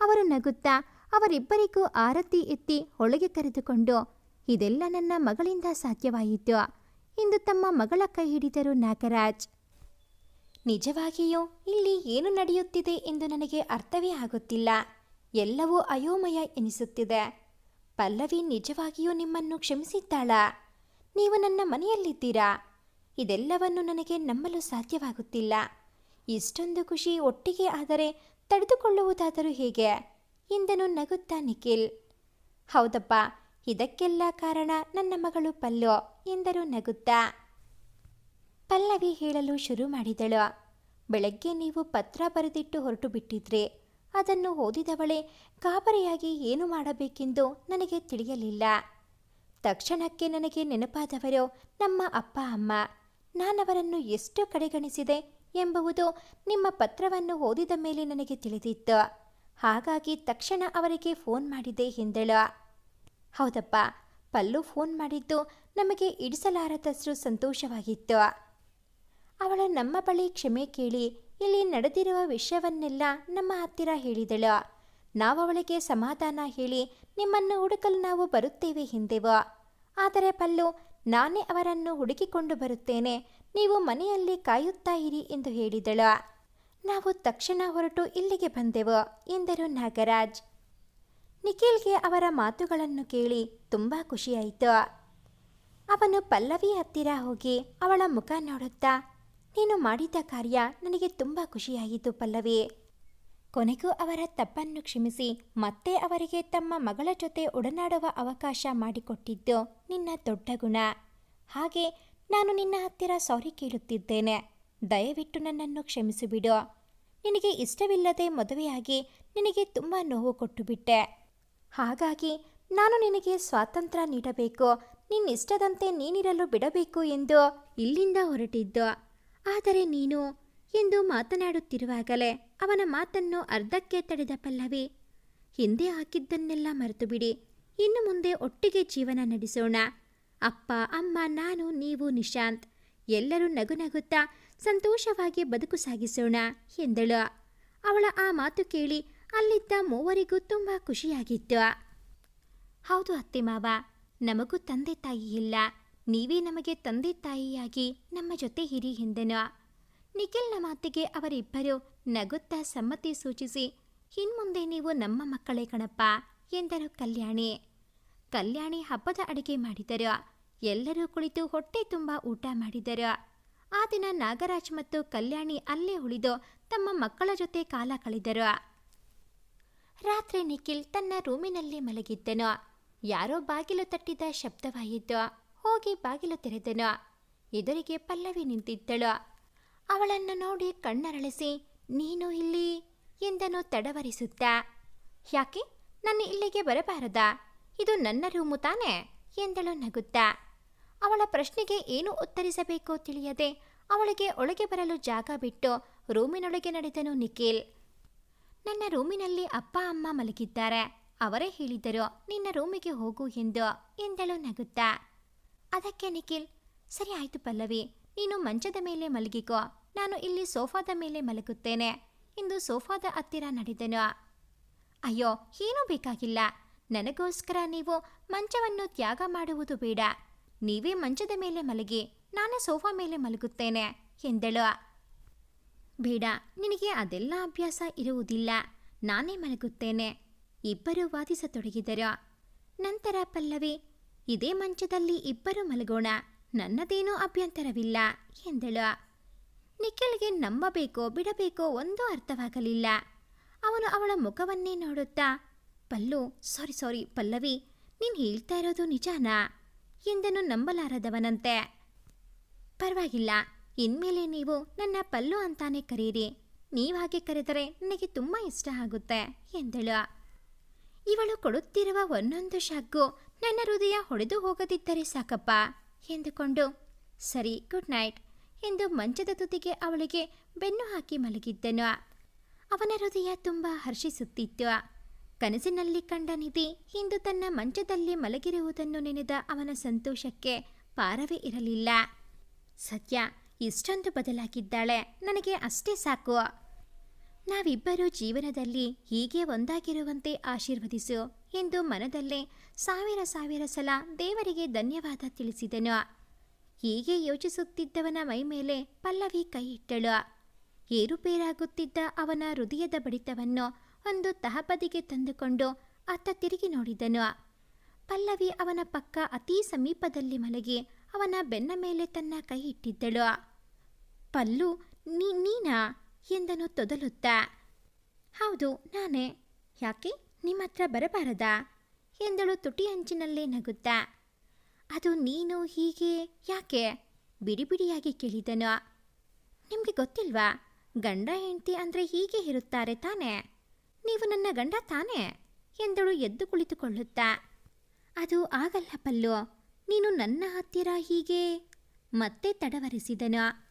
ಅವರು ನಗುತ್ತಾ ಅವರಿಬ್ಬರಿಗೂ ಆರತಿ ಎತ್ತಿ ಒಳಗೆ ಕರೆದುಕೊಂಡು, ಇದೆಲ್ಲ ನನ್ನ ಮಗಳಿಂದ ಸಾಧ್ಯವಾಯಿತು. ಎಂದು ತಮ್ಮ ಮಗಳ ಕೈ ಹಿಡಿದರು ನಾಗರಾಜ್. ನಿಜವಾಗಿಯೂ ಇಲ್ಲಿ ಏನು ನಡೆಯುತ್ತಿದೆ ಎಂದು ನನಗೆ ಅರ್ಥವೇ ಆಗುತ್ತಿಲ್ಲ. ಎಲ್ಲವೂ ಅಯೋಮಯ ಎನಿಸುತ್ತಿದೆ. ಪಲ್ಲವಿ ನಿಜವಾಗಿಯೂ ನಿಮ್ಮನ್ನು ಕ್ಷಮಿಸಿದ್ದಾಳಾ. ನೀವು ನನ್ನ ಮನೆಯಲ್ಲಿದ್ದೀರಾ? ಇದೆಲ್ಲವನ್ನು ನನಗೆ ನಂಬಲು ಸಾಧ್ಯವಾಗುತ್ತಿಲ್ಲ. ಇಷ್ಟೊಂದು ಖುಷಿ ಒಟ್ಟಿಗೆ ಆದರೆ ತಡೆದುಕೊಳ್ಳುವುದಾದರೂ ಹೇಗೆ? ಎಂದನು ನಗುತ್ತಾ ನಿಖಿಲ್. ಹೌದಪ್ಪ, ಇದಕ್ಕೆಲ್ಲ ಕಾರಣ ನನ್ನ ಮಗಳು ಪಲ್ಲೋ ಎಂದರು ನಗುತ್ತಾ. ಪಲ್ಲವಿ ಹೇಳಲು ಶುರು ಮಾಡಿದಳು. ಬೆಳಗ್ಗೆ ನೀವು ಪತ್ರ ಬರೆದಿಟ್ಟು ಹೊರಟು ಬಿಟ್ಟಿದ್ರೆ ಅದನ್ನು ಓದಿದವಳೆ ಕಾಬರಿಯಾಗಿ ಏನು ಮಾಡಬೇಕೆಂದು ನನಗೆ ತಿಳಿಯಲಿಲ್ಲ. ತಕ್ಷಣಕ್ಕೆ ನನಗೆ ನೆನಪಾದವರು ನಮ್ಮ ಅಪ್ಪ, ಅಮ್ಮ, ನಾನವರನ್ನು ಎಷ್ಟು ಕಡೆಗಣಿಸಿದೆ ಎಂಬುವುದು ನಿಮ್ಮ ಪತ್ರವನ್ನು ಓದಿದ ಮೇಲೆ ನನಗೆ ತಿಳಿದಿತ್ತು. ಹಾಗಾಗಿ ತಕ್ಷಣ ಅವರಿಗೆ ಫೋನ್ ಮಾಡಿದೆ ಎಂದಳು. ಹೌದಪ್ಪ, ಪಲ್ಲು ಫೋನ್ ಮಾಡಿದ್ದು ನಮಗೆ ಇಡಿಸಲಾರದಷ್ಟು ಸಂತೋಷವಾಗಿತ್ತು. ಅವಳು ನಮ್ಮ ಬಳಿ ಕ್ಷಮೆ ಕೇಳಿ ಇಲ್ಲಿ ನಡೆದಿರುವ ವಿಷಯವನ್ನೆಲ್ಲ ನಮ್ಮ ಹತ್ತಿರ ಹೇಳಿದಳು. ನಾವು ಅವಳಿಗೆ ಸಮಾಧಾನ ಹೇಳಿ ನಿಮ್ಮನ್ನು ಹುಡುಕಲು ನಾವು ಬರುತ್ತೇವೆ ಹಿಂದೆವು. ಆದರೆ ಪಲ್ಲು, ನಾನೇ ಅವರನ್ನು ಹುಡುಕಿಕೊಂಡು ಬರುತ್ತೇನೆ. ನೀವು ಮನೆಯಲ್ಲಿ ಕಾಯುತ್ತಾ ಇರಿ ಎಂದು ಹೇಳಿದಳು. ನಾವು ತಕ್ಷಣ ಹೊರಟು ಇಲ್ಲಿಗೆ ಬಂದೆವು, ಎಂದರು ನಾಗರಾಜ್. ನಿಖಿಲ್ಗೆ ಅವರ ಮಾತುಗಳನ್ನು ಕೇಳಿ ತುಂಬ ಖುಷಿಯಾಯಿತು. ಅವನು ಪಲ್ಲವಿ ಹತ್ತಿರ ಹೋಗಿ ಅವಳ ಮುಖ ನೋಡುತ್ತಾ ನೀನು ಮಾಡಿದ ಕಾರ್ಯ ನನಗೆ ತುಂಬ ಖುಷಿಯಾಯಿತು ಪಲ್ಲವಿ. ಕೊನೆಗೂ ಅವರ ತಪ್ಪನ್ನು ಕ್ಷಮಿಸಿ ಮತ್ತೆ ಅವರಿಗೆ ತಮ್ಮ ಮಗಳ ಜೊತೆ ಒಡನಾಡುವ ಅವಕಾಶ ಮಾಡಿಕೊಟ್ಟಿದ್ದು ನಿನ್ನ ದೊಡ್ಡ ಗುಣ. ಹಾಗೆ ನಾನು ನಿನ್ನ ಹತ್ತಿರ ಸಾರಿ ಕೇಳುತ್ತಿದ್ದೇನೆ. ದಯವಿಟ್ಟು ನನ್ನನ್ನು ಕ್ಷಮಿಸಿಬಿಡು. ನಿನಗೆ ಇಷ್ಟವಿಲ್ಲದೆ ಮದುವೆಯಾಗಿ ನಿನಗೆ ತುಂಬ ನೋವು ಕೊಟ್ಟುಬಿಟ್ಟೆ. ಹಾಗಾಗಿ ನಾನು ನಿನಗೆ ಸ್ವಾತಂತ್ರ್ಯ ನೀಡಬೇಕು. ನಿನ್ನಿಷ್ಟದಂತೆ ನೀನಿರಲು ಬಿಡಬೇಕು ಎಂದು ಇಲ್ಲಿಂದ ಹೊರಟಿದ್ದು. ಆದರೆ ನೀನು ಎಂದು ಮಾತನಾಡುತ್ತಿರುವಾಗಲೇ ಅವನ ಮಾತನ್ನು ಅರ್ಧಕ್ಕೆ ತಡೆದ ಪಲ್ಲವಿ, ಹಿಂದೆ ಹಾಕಿದ್ದನ್ನೆಲ್ಲ ಮರೆತು ಬಿಡಿ ಇನ್ನು ಮುಂದೆ ಒಟ್ಟಿಗೆ ಜೀವನ ನಡೆಸೋಣ. ಅಪ್ಪ, ಅಮ್ಮ, ನಾನು, ನೀವು, ನಿಶಾಂತ್, ಎಲ್ಲರೂ ನಗು ನಗುತ್ತಾ ಸಂತೋಷವಾಗಿ ಬದುಕು ಸಾಗಿಸೋಣ ಎಂದಳು. ಅವಳ ಆ ಮಾತು ಕೇಳಿ ಅಲ್ಲಿದ್ದ ಮೂವರಿಗೂ ತುಂಬ ಖುಷಿಯಾಗಿತ್ತು. ಹೌದು ಅತ್ತೆ ಮಾವ, ನಮಗೂ ತಂದೆ ತಾಯಿ ಇಲ್ಲ. ನೀವೇ ನಮಗೆ ತಂದೆ ತಾಯಿಯಾಗಿ ನಮ್ಮ ಜೊತೆ ಹಿರಿ ಎಂದನು. ನಿಖಿಲ್ನ ಮಾತಿಗೆ ಅವರಿಬ್ಬರು ನಗುತ್ತಾ ಸಮ್ಮತಿ ಸೂಚಿಸಿ ಇನ್ಮುಂದೆ ನೀವು ನಮ್ಮ ಮಕ್ಕಳೇ ಕಣಪ್ಪ ಎಂದರು ಕಲ್ಯಾಣಿ. ಕಲ್ಯಾಣಿ ಹಬ್ಬದ ಅಡುಗೆ ಮಾಡಿದರು. ಎಲ್ಲರೂ ಕುಳಿತು ಹೊಟ್ಟೆ ತುಂಬ ಊಟ ಮಾಡಿದರು. ಆ ದಿನ ನಾಗರಾಜ್ ಮತ್ತು ಕಲ್ಯಾಣಿ ಅಲ್ಲೇ ಉಳಿದು ತಮ್ಮ ಮಕ್ಕಳ ಜೊತೆ ಕಾಲ ಕಳೆದರು. ರಾತ್ರಿ ನಿಖಿಲ್ ತನ್ನ ರೂಮಿನಲ್ಲಿ ಮಲಗಿದ್ದನು. ಯಾರೋ ಬಾಗಿಲು ತಟ್ಟಿದ ಶಬ್ದವಾಯಿತು. ಹೋಗಿ ಬಾಗಿಲು ತೆರೆದನು. ಎದುರಿಗೆ ಪಲ್ಲವಿ ನಿಂತಿದ್ದಳು. ಅವಳನ್ನು ನೋಡಿ ಕಣ್ಣರಳಿಸಿ, ನೀನು ಇಲ್ಲಿ? ಎಂದನು ತಡವರಿಸುತ್ತಾ. ಯಾಕೆ? ನನ್ನ ಇಲ್ಲಿಗೆ ಬರಬಾರದಾ? ಇದು ನನ್ನ ರೂಮು ತಾನೆ? ಎಂದಳು ನಗುತ್ತಾ. ಅವಳ ಪ್ರಶ್ನೆಗೆ ಏನು ಉತ್ತರಿಸಬೇಕೋ ತಿಳಿಯದೆ ಅವಳಿಗೆ ಒಳಗೆ ಬರಲು ಜಾಗ ಬಿಟ್ಟು ರೂಮಿನೊಳಗೆ ನಡೆದನು ನಿಖಿಲ್. ನನ್ನ ರೂಮಿನಲ್ಲಿ ಅಪ್ಪ, ಅಮ್ಮ ಮಲಗಿದ್ದಾರೆ. ಅವರೇ ಹೇಳಿದರು, ನಿನ್ನ ರೂಮಿಗೆ ಹೋಗು ಎಂದು ಎಂದಳು ನಗುತ್ತಾ. ಅದಕ್ಕೆ ನಿಖಿಲ್, ಸರಿ ಆಯ್ತು ಪಲ್ಲವಿ, ನೀನು ಮಂಚದ ಮೇಲೆ ಮಲಗಿಕೋ, ನಾನು ಇಲ್ಲಿ ಸೋಫಾದ ಮೇಲೆ ಮಲಗುತ್ತೇನೆ. ಇಂದು ಸೋಫಾದ ಹತ್ತಿರ ನಡೆದನು. ಅಯ್ಯೋ, ಏನೂ ಬೇಕಾಗಿಲ್ಲ. ನನಗೋಸ್ಕರ ನೀವು ಮಂಚವನ್ನು ತ್ಯಾಗ ಮಾಡುವುದು ಬೇಡ. ನೀವೇ ಮಂಚದ ಮೇಲೆ ಮಲಗಿ, ನಾನೇ ಸೋಫಾ ಮೇಲೆ ಮಲಗುತ್ತೇನೆ, ಎಂದಳು. ಬೇಡ, ನಿನಗೆ ಅದೆಲ್ಲ ಅಭ್ಯಾಸ ಇರುವುದಿಲ್ಲ. ನಾನೇ ಮಲಗುತ್ತೇನೆ, ಇಬ್ಬರು ವಾದಿಸತೊಡಗಿದರು. ನಂತರ ಪಲ್ಲವಿ ಇದೇ ಮಂಚದಲ್ಲಿ ಇಬ್ಬರು ಮಲಗೋಣ. ನನ್ನದೇನೂ ಅಭ್ಯಂತರವಿಲ್ಲ, ಎಂದಳು. ನಿಖಿಲ್ಗೆ ನಂಬಬೇಕೋ ಬಿಡಬೇಕೋ ಒಂದೂ ಅರ್ಥವಾಗಲಿಲ್ಲ. ಅವನು ಅವಳ ಮುಖವನ್ನೇ ನೋಡುತ್ತಾ, ಪಲ್ಲು, ಸಾರಿ ಸಾರಿ, ಪಲ್ಲವಿ, ನೀನು ಹೇಳ್ತಾ ಇರೋದು ನಿಜಾನಾ? ಎಂದನು ನಂಬಲಾರದವನಂತೆ. ಪರವಾಗಿಲ್ಲ, ಇನ್ಮೇಲೆ ನೀವು ನನ್ನ ಪಲ್ಲು ಅಂತಾನೆ ಕರೀರಿ. ನೀವಾಗೆ ಕರೆದರೆ ನನಗೆ ತುಂಬ ಇಷ್ಟ ಆಗುತ್ತೆ, ಎಂದಳು. ಇವಳು ಕೊಡುತ್ತಿರುವ ಒಂದೊಂದು ಶಾಕು ನನ್ನ ಹೃದಯ ಹೊಡೆದು ಹೋಗದಿದ್ದರೆ ಸಾಕಪ್ಪ ಎಂದುಕೊಂಡು, ಸರಿ ಗುಡ್ ನೈಟ್ ಎಂದು ಮಂಚದ ತುದಿಗೆ ಅವಳಿಗೆ ಬೆನ್ನು ಹಾಕಿ ಮಲಗಿದ್ದನು. ಅವನ ಹೃದಯ ತುಂಬ ಹರ್ಷಿಸುತ್ತಿತ್ತು. ಕನಸಿನಲ್ಲಿ ಕಂಡ ನಿಧಿ ಇಂದು ತನ್ನ ಮಂಚದಲ್ಲಿ ಮಲಗಿರುವುದನ್ನು ನೆನೆದ ಅವನ ಸಂತೋಷಕ್ಕೆ ಪಾರವೇ ಇರಲಿಲ್ಲ. ಸತ್ಯ, ಇಷ್ಟೊಂದು ಬದಲಾಗಿದ್ದಾಳೆ, ನನಗೆ ಅಷ್ಟೇ ಸಾಕು. ನಾವಿಬ್ಬರೂ ಜೀವನದಲ್ಲಿ ಹೀಗೆ ಒಂದಾಗಿರುವಂತೆ ಆಶೀರ್ವದಿಸು. ಎಂದು ಮನದಲ್ಲೇ ಸಾವಿರ ಸಾವಿರ ಸಲ ದೇವರಿಗೆ ಧನ್ಯವಾದ ತಿಳಿಸಿದನು. ಹೀಗೆ ಯೋಚಿಸುತ್ತಿದ್ದವನ ಮೈಮೇಲೆ ಪಲ್ಲವಿ ಕೈ ಇಟ್ಟಳು. ಏರುಪೇರಾಗುತ್ತಿದ್ದ ಅವನ ಹೃದಯದ ಬಡಿತವನ್ನು ಒಂದು ತಹಬದಿಗೆ ತಂದುಕೊಂಡು ಅತ್ತ ತಿರುಗಿ ನೋಡಿದನು. ಪಲ್ಲವಿ ಅವನ ಪಕ್ಕ ಅತೀ ಸಮೀಪದಲ್ಲಿ ಮಲಗಿ ಅವನ ಬೆನ್ನ ಮೇಲೆ ತನ್ನ ಕೈ ಇಟ್ಟಿದ್ದಳು. ಪಲ್ಲು ನೀನಾ? ಎಂದನು ತೊದಲುತ್ತ. ಹೌದು, ನಾನೇ. ಯಾಕೆ? ನಿಮ್ಮ ಹತ್ರ ಬರಬಾರದಾ? ಎಂದಳು ತುಟಿ ಅಂಚಿನಲ್ಲೇ ನಗುತ್ತಾ. ಅದು ನೀನು ಹೀಗೆ ಯಾಕೆ? ಬಿಡಿ ಬಿಡಿಯಾಗಿ ಕೇಳಿದನು. ನಿಮಗೆ ಗೊತ್ತಿಲ್ವಾ? ಗಂಡ ಹೆಂಡತಿ ಅಂದರೆ ಹೀಗೆ ಇರುತ್ತಾರೆ ತಾನೇ? ನೀವು ನನ್ನ ಗಂಡ ತಾನೇ? ಎಂದಳು ಎದ್ದು ಕುಳಿತುಕೊಳ್ಳುತ್ತಾ. ಅದು ಆಗಲ್ಲ ಪಲ್ಲು. ನೀನು ನನ್ನ ಹತ್ತಿರ ಹೀಗೆ ಮತ್ತೆ ತಡವರಿಸಿದನು.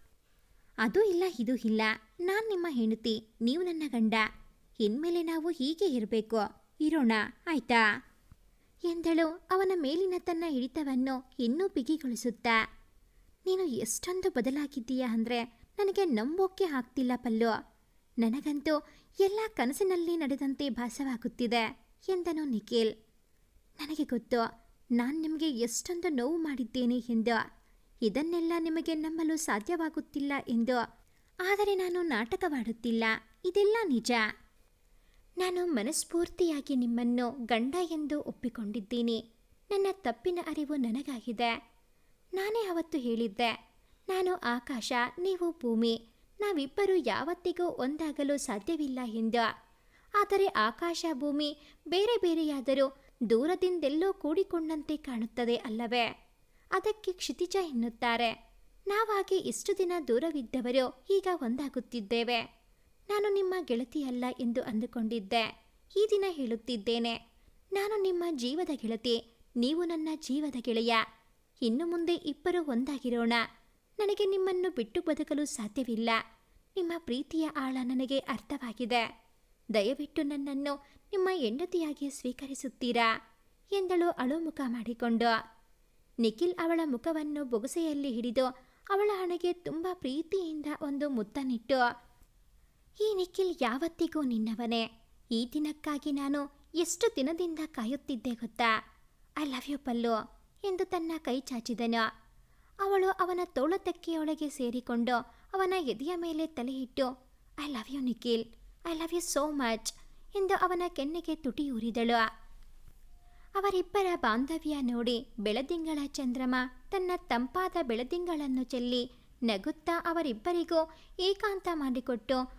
ಅದು ಇಲ್ಲ, ಇದು ಇಲ್ಲ. ನಾನು ನಿಮ್ಮ ಹೆಂಡತಿ, ನೀವು ನನ್ನ ಗಂಡ. ಇನ್ಮೇಲೆ ನಾವು ಹೀಗೆ ಇರಬೇಕು. ಇರೋಣ, ಆಯ್ತಾ? ಎಂದಳು. ಅವನ ಮೇಲಿನ ತನ್ನ ಹಿಡಿತವನ್ನು ಇನ್ನೂ ಬಿಗಿಗೊಳಿಸುತ್ತಾ. ನೀನು ಎಷ್ಟೊಂದು ಬದಲಾಗಿದ್ದೀಯಾ ಅಂದರೆ ನನಗೆ ನಂಬೋಕೆ ಆಗ್ತಿಲ್ಲ ಪಲ್ಲು. ನನಗಂತೂ ಎಲ್ಲ ಕನಸಿನಲ್ಲಿ ನಡೆದಂತೆ ಭಾಸವಾಗುತ್ತಿದೆ ಎಂದನು ನಿಖಿಲ್. ನನಗೆ ಗೊತ್ತು, ನಾನು ನಿಮಗೆ ಎಷ್ಟೊಂದು ನೋವು ಮಾಡಿದ್ದೇನೆ ಎಂದು. ಇದನ್ನೆಲ್ಲ ನಿಮಗೆ ನಂಬಲು ಸಾಧ್ಯವಾಗುತ್ತಿಲ್ಲ ಎಂದು. ಆದರೆ ನಾನು ನಾಟಕವಾಡುತ್ತಿಲ್ಲ. ಇದೆಲ್ಲ ನಿಜ. ನಾನು ಮನಸ್ಫೂರ್ತಿಯಾಗಿ ನಿಮ್ಮನ್ನು ಗಂಡ ಎಂದು ಒಪ್ಪಿಕೊಂಡಿದ್ದೀನಿ. ನನ್ನ ತಪ್ಪಿನ ಅರಿವು ನನಗಾಗಿದೆ. ನಾನೇ ಅವತ್ತು ಹೇಳಿದ್ದೆ, ನಾನು ಆಕಾಶ, ನೀವು ಭೂಮಿ, ನಾವಿಬ್ಬರು ಯಾವತ್ತಿಗೂ ಒಂದಾಗಲು ಸಾಧ್ಯವಿಲ್ಲ ಎಂದು. ಆದರೆ ಆಕಾಶ, ಭೂಮಿ ಬೇರೆ ಬೇರೆಯಾದರೂ ದೂರದಿಂದೆಲ್ಲೋ ಕೂಡಿಕೊಂಡಂತೆ ಕಾಣುತ್ತದೆ ಅಲ್ಲವೇ? ಅದಕ್ಕೆ ಕ್ಷಿತಿಜ ಎನ್ನುತ್ತಾರೆ. ನಾವಾಗಿ ಇಷ್ಟು ದಿನ ದೂರವಿದ್ದವರು ಈಗ ಒಂದಾಗುತ್ತಿದ್ದೇವೆ. ನಾನು ನಿಮ್ಮ ಗೆಳತಿಯಲ್ಲ ಎಂದು ಅಂದುಕೊಂಡಿದ್ದೆ. ಈ ದಿನ ಹೇಳುತ್ತಿದ್ದೇನೆ. ನಾನು ನಿಮ್ಮ ಜೀವದ ಗೆಳತಿ, ನೀವು ನನ್ನ ಜೀವದ ಗೆಳೆಯ. ಇನ್ನು ಮುಂದೆ ಇಬ್ಬರು ಒಂದಾಗಿರೋಣ. ನನಗೆ ನಿಮ್ಮನ್ನು ಬಿಟ್ಟು ಬದುಕಲು ಸಾಧ್ಯವಿಲ್ಲ. ನಿಮ್ಮ ಪ್ರೀತಿಯ ಆಳ ನನಗೆ ಅರ್ಥವಾಗಿದೆ. ದಯವಿಟ್ಟು ನನ್ನನ್ನು ನಿಮ್ಮ ಹೆಂಡತಿಯಾಗಿ ಸ್ವೀಕರಿಸುತ್ತೀರಾ? ಎಂದಳು ಅಳುಮುಖ ಮಾಡಿಕೊಂಡು. ನಿಖಿಲ್ ಅವಳ ಮುಖವನ್ನು ಬೊಗಸೆಯಲ್ಲಿ ಹಿಡಿದು ಅವಳ ಹಣೆಗೆ ತುಂಬ ಪ್ರೀತಿಯಿಂದ ಒಂದು ಮುತ್ತನಿಟ್ಟು ಈ ನಿಖಿಲ್ ಯಾವತ್ತಿಗೂ ನಿನ್ನವನೇ. ಈ ದಿನಕ್ಕಾಗಿ ನಾನು ಎಷ್ಟು ದಿನದಿಂದ ಕಾಯುತ್ತಿದ್ದೆ ಗೊತ್ತಾ? ಐ ಲವ್ ಯು ಪಲ್ಲು, ಎಂದು ತನ್ನ ಕೈ ಚಾಚಿದನು. ಅವಳು ಅವನ ತೋಳತಕ್ಕೆಯೊಳಗೆ ಸೇರಿಕೊಂಡು ಅವನ ಎದೆಯ ಮೇಲೆ ತಲೆ ಇಟ್ಟು I love you Nikhil. I love you so much ಎಂದು ಅವನ ಕೆನ್ನೆಗೆ ತುಟಿ ಊರಿದಳು. ಅವರಿಬ್ಬರ ಬಾಂಧವ್ಯ ನೋಡಿ ಬೆಳದಿಂಗಳ ಚಂದ್ರಮ ತನ್ನ ತಂಪಾದ ಬೆಳದಿಂಗಳನ್ನು ಚೆಲ್ಲಿ ನಗುತ್ತಾ ಅವರಿಬ್ಬರಿಗೂ ಏಕಾಂತ ಮಾಡಿಕೊಟ್ಟು